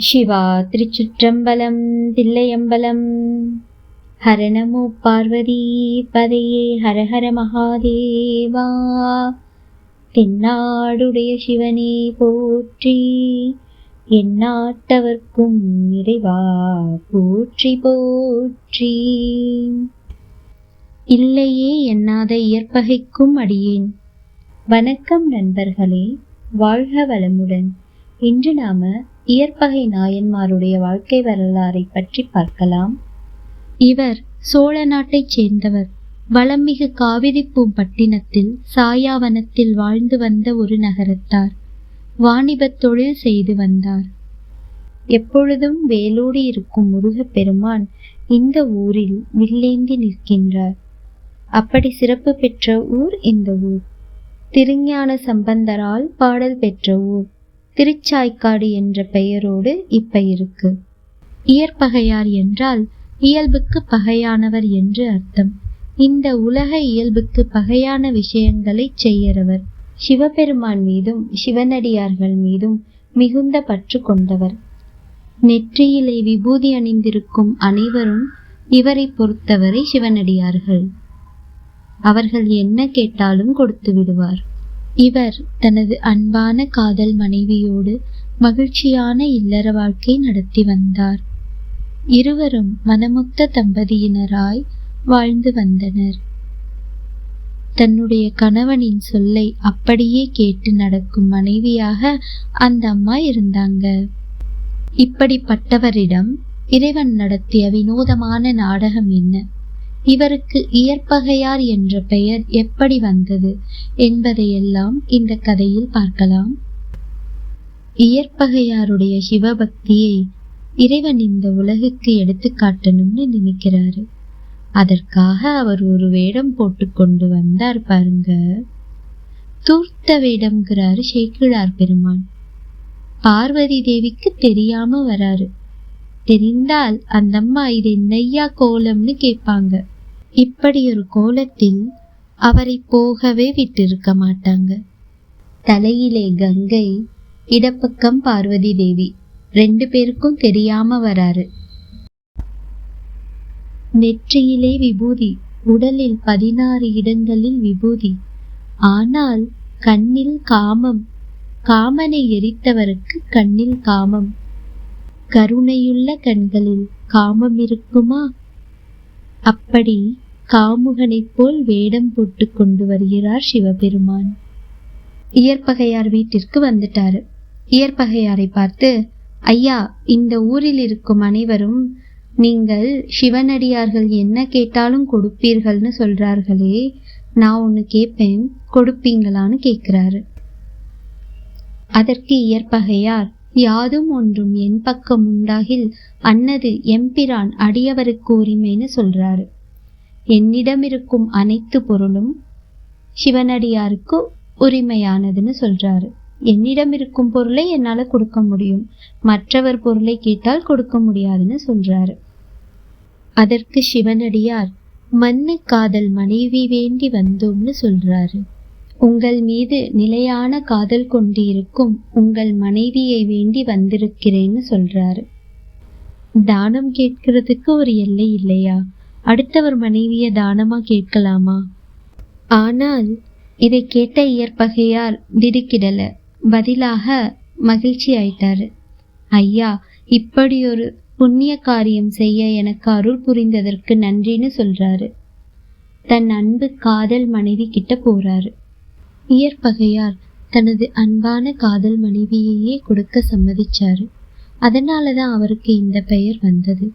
சிவா திருச்சிற்றம்பலம் தில்லையம்பலம். ஹரணமோ பார்வதி பதையே ஹரஹர மகாதேவா. தென்னாடுடைய சிவனே போற்றி எந்நாட்டவர்க்கும் இறைவா போற்றி போற்றி. இல்லையே எண்ணாத இயற்பகைக்கும் அடியேன். வணக்கம் நண்பர்களே வாழ்க வளமுடன். இன்று நாம இயற்பகை நாயன்மாருடைய வாழ்க்கை வரலாறை பற்றி பார்க்கலாம். இவர் சோழ நாட்டைச் சேர்ந்தவர். வளமிகு காவிரிப்பூம்பட்டினத்தில் சாயாவனத்தில் வாழ்ந்து வந்த ஒரு நகரத்தார். வாணிபத் தொழில் செய்து வந்தார். எப்பொழுதும் வேலோடி இருக்கும் முருகப் பெருமான் இந்த ஊரில் வில்லேந்தி நிற்கின்றார். அப்படி சிறப்பு பெற்ற ஊர் இந்த ஊர்? திருஞான சம்பந்தரால் பாடல் பெற்ற ஊர். திருச்சாய்க்காடு என்ற பெயரோடு இப்ப இருக்கு இயற்பகையார் என்றால் இயல்புக்கு பகையானவர் என்று அர்த்தம். இந்த உலக இயல்புக்கு பகையான விஷயங்களை செய்யறவர். சிவபெருமான் மீதும் சிவனடியார்கள் மீதும் மிகுந்த பற்று கொண்டவர். நெற்றியிலே விபூதி அணிந்திருக்கும் அனைவரும் இவரை பொறுத்தவரை சிவனடியார்கள். அவர்கள் என்ன கேட்டாலும் கொடுத்து விடுவார். இவர் தனது அன்பான காதல் மனைவியோடு மகிழ்ச்சியான இல்லற வாழ்க்கை நடத்தி வந்தார். இருவரும் மனமுத்த தம்பதியினராய் வாழ்ந்து வந்தனர். தன்னுடைய கணவனின் சொல்லை அப்படியே கேட்டு நடக்கும் மனைவியாக அந்த அம்மா இருந்தாங்க. இப்படிப்பட்டவரிடம் இறைவன் நடத்திய வினோதமான நாடகம் என்ன? இவருக்கு இயற்பகையார் என்ற பெயர் எப்படி வந்தது என்பதையெல்லாம் இந்த கதையில் பார்க்கலாம். இயற்பகையாருடைய சிவபக்தியை இறைவன் இந்த உலகுக்கு எடுத்து காட்டணும்னு நினைக்கிறாரு. அதற்காக அவர் ஒரு வேடம் போட்டு கொண்டு வந்தார் பாருங்க. தூர்த்த வேடம்ங்கிறாரு சேக்கிழார் பெருமான். பார்வதி தேவிக்கு தெரியாம வராரு. தெரிந்தால் அந்த அம்மா இது என்னையா கோலம்னு கேட்பாங்க. இப்படி ஒரு கோலத்தில் அவரை போகவே விட்டிருக்க மாட்டாங்க. தலையிலே கங்கை இடப்பக்கம் பார்வதி தேவி. ரெண்டு பேருக்கும் தெரியாம வராரு. நெற்றியிலே விபூதி உடலில் பதினாறு இடங்களில் விபூதி. ஆனால் கண்ணில் காமம் காமனை எரித்தவருக்கு கண்ணில் காமம். கருணையுள்ள கண்களில் காமம் இருக்குமா? அப்படி காமுகனைப் போல் வேடம் போட்டு கொண்டு வருகிறார் சிவபெருமான். இயற்பகையார் வீட்டிற்கு வந்துட்டாரு. இயற்பகையாரை பார்த்து ஐயா இந்த ஊரில் இருக்கும் அனைவரும் நீங்கள் சிவனடியார்கள் என்ன கேட்டாலும் கொடுப்பீர்கள்னு சொல்றார்களே நான் ஒன்று கேட்பேன் கொடுப்பீங்களான்னு கேட்குறாரு. அதற்கு இயற்பகையார் யாதும் ஒன்றும் என் பக்கம் உண்டாகில் அன்னது எம்பிரான் அடியவருக்கு உரிமைன்னு சொல்றாரு. என்னிடம் இருக்கும் அனைத்து பொருளும் சிவனடியாருக்கு உரிமையானதுன்னு சொல்றாரு. என்னிடம் இருக்கும் பொருளை என்னால கொடுக்க முடியும். மற்றவர் பொருளை கேட்டால் கொடுக்க முடியாதுன்னு சொல்றாரு. அதற்கு சிவனடியார் மண்ணு காதல் மனைவி வேண்டி வந்தோம்னு சொல்றாரு. உங்கள் மீது நிலையான காதல் கொண்டு இருக்கும் உங்கள் மனைவியை வேண்டி வந்திருக்கிறேன்னு சொல்றாரு. தானம் கேட்கறதுக்கு ஒரு எல்லை இல்லையா? அடுத்தவர் மனைவியை தானமா கேட்கலாமா? ஆனால் இதை கேட்ட இயற்பகையார் திடுக்கிடல. பதிலாக மகிழ்ச்சி ஆயிட்டாரு. ஐயா இப்படி ஒரு புண்ணிய காரியம் செய்ய எனக்கு அருள் புரிந்ததற்கு நன்றின்னு சொல்றாரு. தன் அன்பு காதல் மனைவி கிட்ட போறாரு. இயற்பகையார் தனது அன்பான காதல் மனைவியையே கொடுக்க சம்மதிச்சாரு. அதனாலதான் அவருக்கு இந்த பெயர் வந்தது.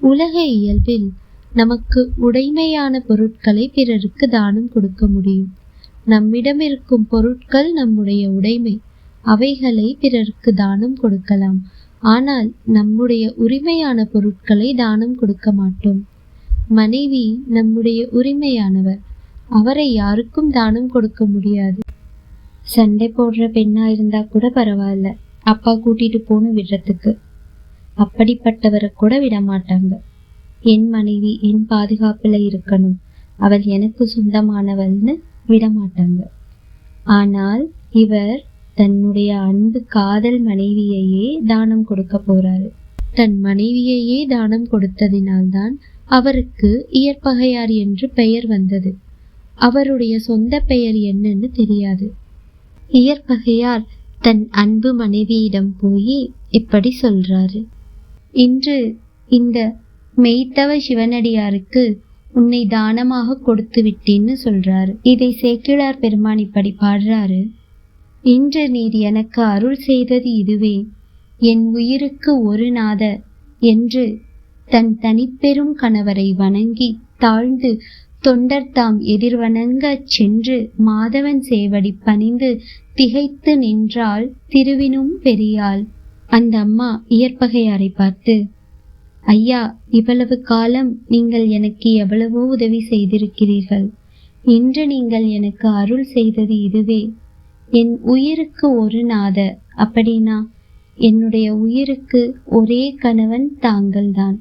உலக இயல்பில் நமக்கு உடைமையான பொருட்களை பிறருக்கு தானம் கொடுக்க முடியும். நம்மிடம் இருக்கும் பொருட்கள் நம்முடைய உடைமை. அவைகளை பிறருக்கு தானம் கொடுக்கலாம். ஆனால் நம்முடைய உரிமையான பொருட்களை தானம் கொடுக்க மாட்டோம். மனைவி நம்முடைய உரிமையானவர். அவரை யாருக்கும் தானம் கொடுக்க முடியாது. சண்டை போடுற பெண்ணா இருந்தா கூட பரவாயில்ல. அப்பா கூட்டிட்டு போன்னு விடுறதுக்கு. அப்படிப்பட்டவரை கூட விட மாட்டாங்க என் மனைவி என் பாதுகாப்புல இருக்கணும். அவள் எனக்கு சொந்தமானவள்னு விட மாட்டாங்க ஆனால் இவர் தன்னுடைய அன்பு காதல் மனைவியையே தானம் கொடுக்க போறாரு. தன் மனைவியையே தானம் கொடுத்ததினால்தான் அவருக்கு இயற்பகையார் என்று பெயர் வந்தது. அவருடைய சொந்த பெயர் என்னன்னு தெரியாது. இயற்பகையார் தன் அன்பு மனைவியிடம் போய் இப்படி சொல்றாரு. இன்று இந்த மெய்த்தவ சிவனடியாருக்கு உன்னை தானமாக கொடுத்து விட்டேன்னு சொல்றாரு. இதை சேக்கிழார் பெருமான் இப்படி பாடுறாரு. இன்று நீர் எனக்கு அருள் செய்தது இதுவே. என் உயிருக்கு ஒரு நாத என்று தன் தனிப்பெரும் கணவரை வணங்கி தாழ்ந்து தொண்டர் தாம் எதிர்வணங்கச் சென்று மாதவன் சேவடி பணிந்து திகைத்து நின்றாள் திருவினும் பெரியாள். அந்த அம்மா இயற்பகையாரை பார்த்து ஐயா இவ்வளவு காலம் நீங்கள் எனக்கு எவ்வளவோ உதவி செய்திருக்கிறீர்கள். இன்று நீங்கள் எனக்கு அருள் செய்தது இதுவே. என் உயிருக்கு ஒரு நாத அப்படின்னா என்னுடைய உயிருக்கு ஒரே கணவன் தாங்கள்தான்.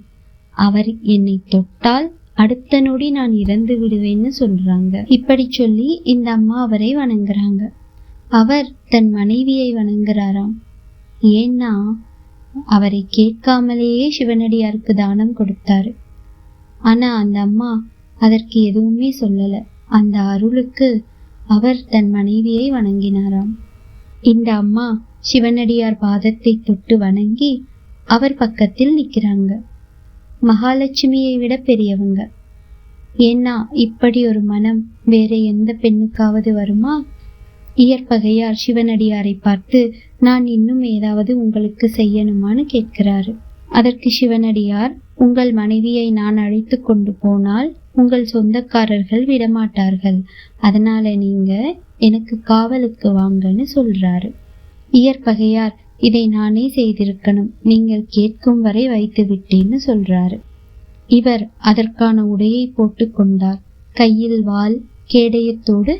அவர் என்னை தொட்டால் அடுத்த நொடி நான் இறந்து விடுவேன்னு சொல்றாங்க. இப்படி சொல்லி இந்த அம்மா அவரை வணங்குறாங்க. அவர் தன் மனைவியை வணங்குறாராம். ஏன்னா அவரை கேட்காமலேயே சிவனடியாருக்கு தானம் கொடுத்தாரு. ஆனா அந்த அம்மா அதற்கு எதுவுமே சொல்லல. அந்த அருளுக்கு அவர் தன் மனைவியை வணங்கினாராம். இந்த அம்மா சிவனடியார் பாதத்தை தொட்டு வணங்கி அவர் பக்கத்தில் நிற்கிறாங்க. மகாலட்சுமியை விட பெரியவங்க. ஏன்னா இப்படி ஒரு மனம் வேற எந்த பெண்ணுக்காவது வருமா? இயற்பகையார் சிவனடியாரை பார்த்து நான் இன்னும் ஏதாவது உங்களுக்கு செய்யணுமான்னு கேட்கிறாரு. அதற்கு சிவனடியார் உங்கள் மனைவியை நான் அழைத்து கொண்டு போனால் உங்கள் சொந்தக்காரர்கள் விடமாட்டார்கள். அதனால நீங்க எனக்கு காவலுக்கு வாங்கன்னு சொல்றாரு. இயற்பகையார் இதை நானே செய்திருக்கணும். நீங்கள் கேட்கும் வரை வைத்து விட்டேன்னு சொல்றாரு. இவர் அதற்கான உடையை போட்டு கொண்டார். கையில் வாள் கேடயத்தோடு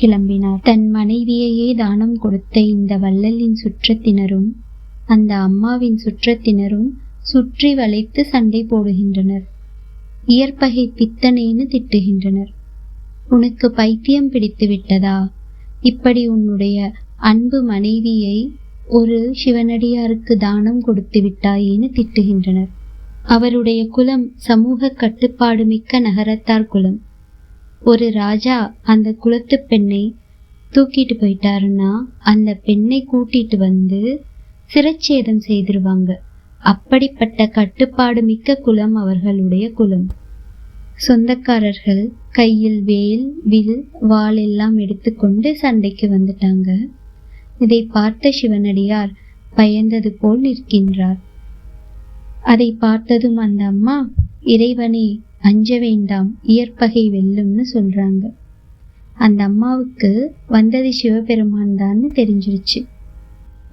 கிளம்பினார். தன் மனைவியையே தானம் கொடுத்த இந்த வள்ளலின் சுற்றத்தினரும் அந்த அம்மாவின் சுற்றத்தினரும் சுற்றி வளைத்து சண்டை போடுகின்றனர். இயற்பகை பித்தனேன்னு திட்டுகின்றனர். உனக்கு பைத்தியம் பிடித்து விட்டதா? இப்படி உன்னுடைய அன்பு மனைவியை ஒரு சிவனடியாருக்கு தானம் கொடுத்து விட்டாயேன்னு திட்டுகின்றனர். அவருடைய குலம் சமூக கட்டுப்பாடு மிக்க நகரத்தார் குலம். ஒரு ராஜா அந்த குலத்து பெண்ணை தூக்கிட்டு போயிட்டாருன்னா அந்த பெண்ணை கூட்டிட்டு வந்து சிரச்சேதம் செய்திருவாங்க. அப்படிப்பட்ட கட்டுப்பாடு மிக்க குலம் அவர்களுடைய குலம். சொந்தக்காரர்கள் கையில் வேல் வில் வாள் எல்லாம் எடுத்துக்கொண்டு சண்டைக்கு வந்துட்டாங்க. இதை பார்த்த சிவனடியார் பயந்தது போல் நிற்கின்றார். அதை பார்த்ததும் அந்த அம்மா இறைவனே அஞ்ச வேண்டாம் இயற்பகை வெல்லும்னு சொல்றாங்க. அந்த அம்மாவுக்கு வந்தது சிவபெருமான் தான்னு தெரிஞ்சிருச்சு.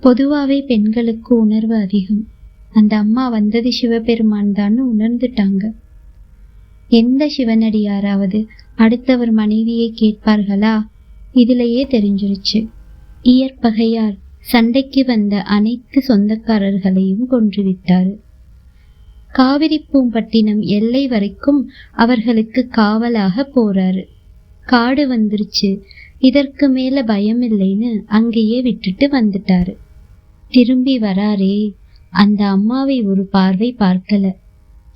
பொதுவாகவே பெண்களுக்கு உணர்வு அதிகம். அந்த அம்மா வந்தது சிவபெருமான் தான்னு உணர்ந்துட்டாங்க. எந்த சிவனடியாராவது அடுத்தவர் மனைவியை கேட்பார்களா? இதிலேயே தெரிஞ்சிருச்சு. இயற்பகையார் சண்டைக்கு வந்த அனைத்து சொந்தக்காரர்களையும் கொன்றுவிட்டார். காவிரி பூம்பட்டினம் எல்லை வரைக்கும் அவர்களுக்கு காவலாக போறாரு. காடு வந்துருச்சு இதற்கு மேல பயம் இல்லைன்னு அங்கேயே விட்டுட்டு வந்துட்டாரு. திரும்பி வராரே அந்த அம்மாவை ஒரு பார்வை பார்க்கல.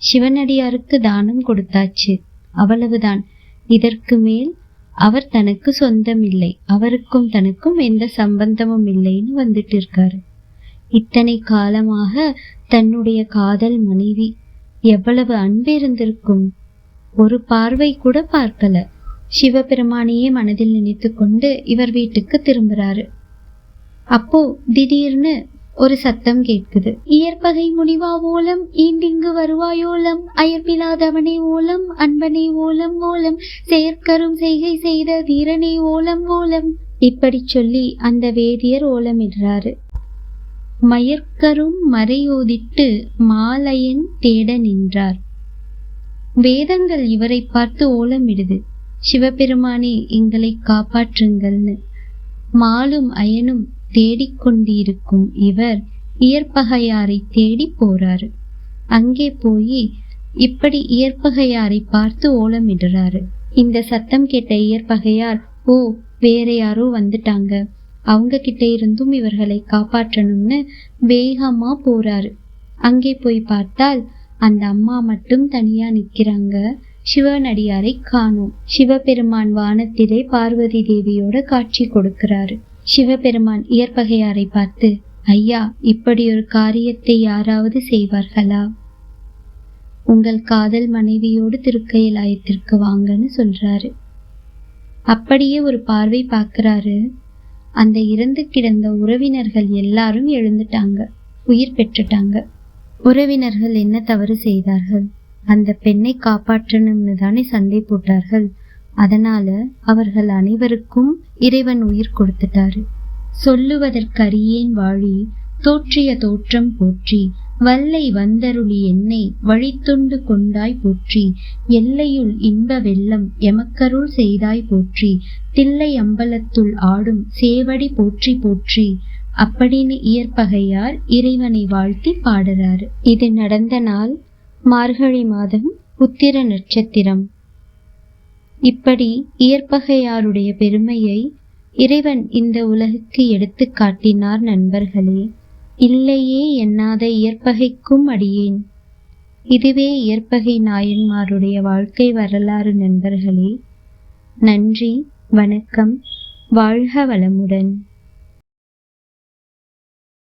சிவனடியாருக்கு தானம் கொடுத்தாச்சு அவ்வளவுதான். இதற்கு மேல் அவர் தனக்கு சொந்தம் இல்லை அவருக்கும் தனக்கும் எந்த சம்பந்தமும் இல்லைன்னு வந்துட்டு இருக்காரு இத்தனை காலமாக தன்னுடைய காதல் மனைவி எவ்வளவு அன்பு இருந்திருக்கும் ஒரு பார்வை கூட பார்க்கல. சிவபெருமானையே மனதில் நினைத்து கொண்டு இவர் வீட்டுக்கு திரும்புறாரு. அப்போ திடீர்னு ஒரு சத்தம் கேட்குது. இயற்பகை முனிவா ஓலம்? ஈண்டிங்கு வருவாயோலம் அயர்பிலாதவனே ஓலம்? அன்பனே ஓலம்? ஓலம்? செயற்கரும் செய்கை செய்த வீரனே ஓலம்? ஓலம்? இப்படி சொல்லி அந்த வேதியர் ஓலமிடுறாரு. மயற்கரும் மறையோதிட்டு மாலையன் தேட நின்றார். வேதங்கள் இவரை பார்த்து ஓலமிடுது. சிவபெருமானே எங்களை காப்பாற்றுங்கள்னு. மாலும் அயனும் தேடிக்கொண்டிருக்கும் இவர் இயற்பகையாரை தேடி போறாரு. அங்கே போய் இப்படி இயற்பகையாரை பார்த்து ஓலமிடுறாரு. இந்த சத்தம் கேட்ட இயற்பகையார் ஓ வேற யாரோ வந்துட்டாங்க. அவங்க கிட்ட இருந்தும் இவர்களை காப்பாற்றணும்னு வேகமா போறாரு. அங்கே போய் பார்த்தால் அந்த அம்மா மட்டும் தனியா நிக்கிறாங்க. சிவனடியாரை காணோம். சிவபெருமான் வானத்திலே பார்வதி தேவியோட காட்சி கொடுக்கிறாரு. சிவபெருமான் இயற்பகையாரை பார்த்து ஐயா இப்படி ஒரு காரியத்தை யாராவது செய்வார்களா? உங்கள் காதல் மனைவியோடு திருக்கையிலாயத்திற்கு வாங்கன்னு சொல்றாரு. அப்படியே ஒரு பார்வை பார்க்கிறாரு. அந்த இறந்து கிடந்த உறவினர்கள் எல்லாரும் எழுந்துட்டாங்க. உயிர் பெற்றுட்டாங்க. உறவினர்கள் என்ன தவறு செய்தார்கள்? அந்த பெண்ணை காப்பாற்றணும்னு தானே சண்டை போட்டார்கள் அதனால அவர்கள் அனைவருக்கும் இறைவன் உயிர் கொடுத்துட்டாரு. சொல்லுவதற்கரியேன் வாழி தோற்றிய தோற்றம் போற்றி வல்லை வந்தருளி என்னை வழித்துண்டு கொண்டாய் போற்றி எல்லையுள் இன்ப வெள்ளம் எமக்கருள் செய்தாய் போற்றி தில்லை அம்பலத்துள் ஆடும் சேவடி போற்றி போற்றி அப்படின்னு இயற்பகையார் இறைவனை வாழ்த்தி பாடுறாரு. இது நடந்த நாள் மார்கழி மாதம் உத்திர நட்சத்திரம். இப்படி இயற்பகையாருடைய பெருமையை இறைவன் இந்த உலகுக்கு எடுத்து காட்டினார் நண்பர்களே. இல்லையே எண்ணாத இயற்பகைக்கும் அடியேன். இதுவே இயற்பகை நாயன்மாருடைய வாழ்க்கை வரலாறு நண்பர்களே. நன்றி வணக்கம் வாழ்க வளமுடன்.